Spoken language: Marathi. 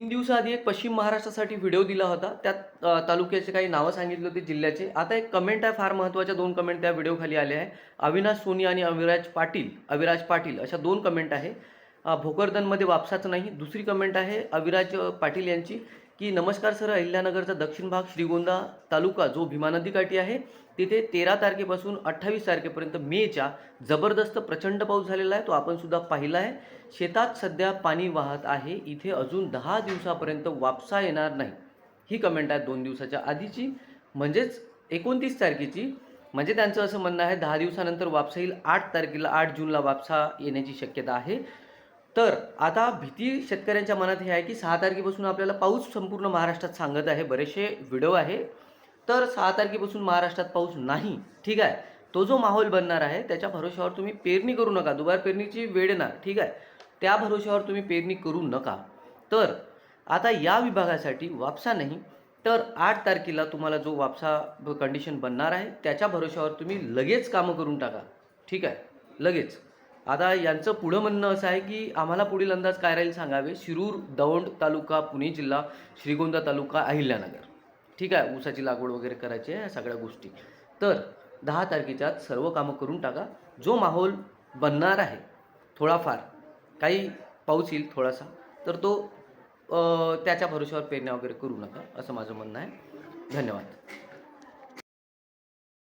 तीन दिवसाआधी एक पश्चिम महाराष्ट्रासाठी व्हिडिओ दिला होता. त्यात तालुक्याचे काही नावं सांगितले होते जिल्ह्याचे. आता एक कमेंट आहे फार महत्त्वाच्या दोन कमेंट त्या व्हिडिओखाली आले आहे अविनाश सोनी आणि अविराज पाटील अविराज पाटील अशा दोन कमेंट आहे. भोकरदनमध्ये वापसाचं नाही. दुसरी कमेंट आहे अविराज पाटील यांची. की नमस्कार सर अहिल्यानगरचा दक्षिण भाग श्रीगोंदा तालुका जो भीमा नदीकाठी आहे तिथे तेरा तारखेपासून अठ्ठावीस तारखेपर्यंत मेच्या जबरदस्त प्रचंड पाऊस झालेला आहे. तो आपण सुद्धा पाहिला आहे. शेतात सध्या पाणी वाहत आहे. इथे अजून दहा दिवसापर्यंत वापसा येणार नाही. ही कमेंट आहे दोन दिवसाच्या आधीची. म्हणजेच एकोणतीस तारखेची. म्हणजे त्यांचं असं म्हणणं आहे दहा दिवसानंतर वापसा येईल. आठ तारखेला आठ जूनला वापसा येण्याची शक्यता आहे. तर आता भीती शेतकऱ्यांच्या मनात हे आहे की सहा तारखेपासून आपल्याला पाऊस संपूर्ण महाराष्ट्रात सांगत आहे बरेचसे व्हिडिओ आहे. तर सहा तारखेपासून महाराष्ट्रात पाऊस नाही ठीक आहे. तो जो माहोल बनणार आहे त्याच्या भरोश्यावर तुम्ही पेरणी करू नका. दुबार पेरणीची वेळ ना ठीक आहे. त्या भरोश्यावर तुम्ही पेरणी करू नका. तर आता या विभागासाठी वापसा नाही तर आठ तारखेला तुम्हाला जो वापसा कंडिशन बनणार आहे त्याच्या भरोश्यावर तुम्ही लगेच कामं करून टाका ठीक आहे. लगेच. आता यांचं पुढं म्हणणं असं आहे की आम्हाला पुढील अंदाज काय राहील सांगावे? शिरूर दौंड तालुका पुणे जिल्हा श्रीगोंदा तालुका अहिल्यानगर. ठीक आहे ऊसाची लागवड वगैरे करायची आहे या सगळ्या गोष्टी. तर दहा तारखेच्या आत सर्व कामं करून टाका. जो माहोल बनणार आहे थोडाफार काही पाऊस येईल थोडासा तर तो त्याच्या भरोश्यावर पेरण्या वगैरे करू नका असं माझं म्हणणं आहे. धन्यवाद.